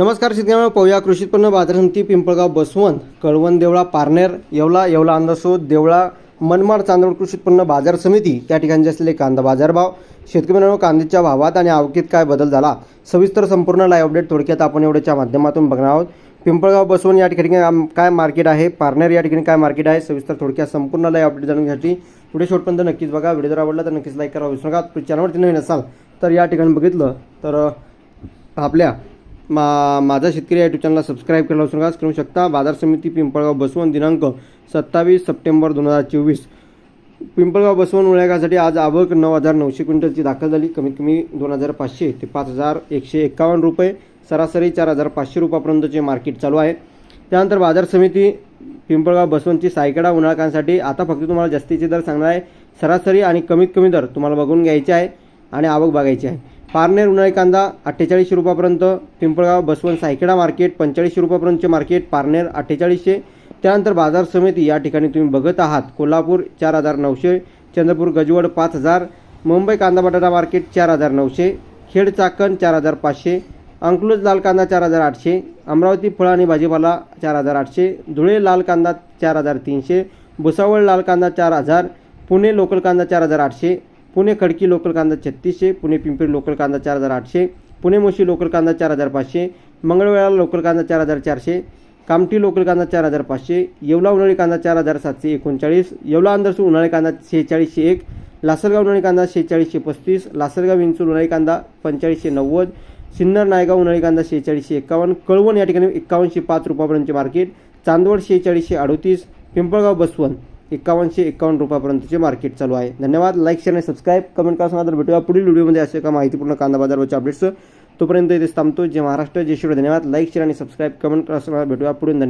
नमस्कार शेतकऱ्यांना पाहूया कृषी उत्पन्न बाजार समिती पिंपळगाव बसवंत कळवण देवळा पारनेर येवला येवला अंदासोद देवळा मनमाड चांदवड कृषी उत्पन्न बाजार समिती त्या ठिकाणी असलेले कांदा बाजारभाव शेतकरी कांद्याच्या भावात आणि आवकीत काय बदल झाला? सविस्तर संपूर्ण लाईव्ह अपडेट थोडक्यात आपण एवढ्याच्या माध्यमातून बघणार आहोत. पिंपळगाव बसवून या ठिकाणी काय मार्केट आहे? पारनेर या ठिकाणी काय मार्केट आहे? सविस्तर थोडक्यात संपूर्ण लाईव्ह अपडेट जाणून घेण्यासाठी व्हिडिओ शेवटपर्यंत नक्कीच बघा. व्हिडिओ जर आवडला तर नक्कीच लाईक करा. विसरू नका. चॅनलवरती नवीन असाल तर या ठिकाणी बघितलं तर आपल्या मा माझा शेतकरी यूट्यूब चॅनलला सबस्क्राईब करायला विसरू नका करू शकता. बाजार समिती पिंपळगाव बसवण दिनांक सत्तावीस सप्टेंबर दोन हजार चोवीस. पिंपळगाव बसवण उळ्यागासाठी आज आवक नऊ हजार नऊशे क्विंटलची दाखल झाली. कमीत कमी दोन हजार पाचशे ते पाच हजार एकशे एकावन्न रुपये सरासरी चार हजार पाचशे रुपयापर्यंतचे मार्केट चालू आहे. त्यानंतर बाजार समिती पिंपळगाव बसवंतची सायकडा उन्हाळकांसाठी आता फक्त तुम्हाला जास्तीचे दर सांगणार आहे. सरासरी आणि कमीत कमी दर तुम्हाला बघून घ्यायचे आहे आणि आवक बघायची आहे. पारनेर उन्हाळी कांदा अठ्ठेचाळीसशे रुपयापर्यंत पिंपळगाव बसवंत सायकडा मार्केट पंचेचाळीसशे रुपयापर्यंतचे मार्केट पारनेर अठ्ठेचाळीसशे. त्यानंतर बाजार समिती या ठिकाणी तुम्ही बघत आहात. कोल्हापूर चार हजार नऊशे चंद्रपूर गजवड पाच हजार मुंबई कांदा बटाटा मार्केट चार हजार नऊशे खेड चाकण चार हजार पाचशे अंकलूज लाल कांदा चार हजार आठशे अमरावती फळं आणि भाजीपाला चार हजार आठशे धुळे लाल कांदा चार हजार तीनशे भुसावळ लाल कांदा चार हजार पुणे लोकल कांदा चार हजार आठशे पुणे खडकी लोकल कांदा छत्तीसशे पुणे पिंपरी लोकल कांदा चार हजार आठशे पुणे मोशी लोकल कांदा चार हजार पाचशे मंगळवेळा लोकल कांदा चार हजार चारशे कामठी लोकल कांदा चार हजार पाचशे येवला उन्हाळी कांदा चार हजार सातशे एकोणचाळीस येवला अंदरसूर उन्हाळी कांदा शेहेचाळीसशे एक लासलगाव उन्हाळी कांदा शेहेचाळीसशे पस्तीस लासलगाव विंचूर उन्हाळी कांदा पंचेचाळीसशे नव्वद सिन्नर नायगाव उन्हाळी कांदा शेहेचाळीसशे एकावन्न कळवण या ठिकाणी एक्कावनशे पाच रुपयापर्यंतचे मार्केट चांदवड शेहेचाळीसशे अडोतीस पिंपळगाव बसवंत. एकावन्नशे एकावन्न रुपयापर्यंतचे मार्केट चालू आहे. धन्यवाद. लाईक शेअर आणि सबस्क्राईब कमेंट करा सांगा तर भेटूया. पुढील व्हिडिओमध्ये असे का माहितीपूर्ण कांदा बाजारवरचे अपडेट्स तोपर्यंत इथेच थांबतो. जे महाराष्ट्र. जे शिव धन्यवाद. लाईक शेअर आणि सबस्क्राईब कमेंट करा सांगा भेटूया. पुढील धन्यवाद.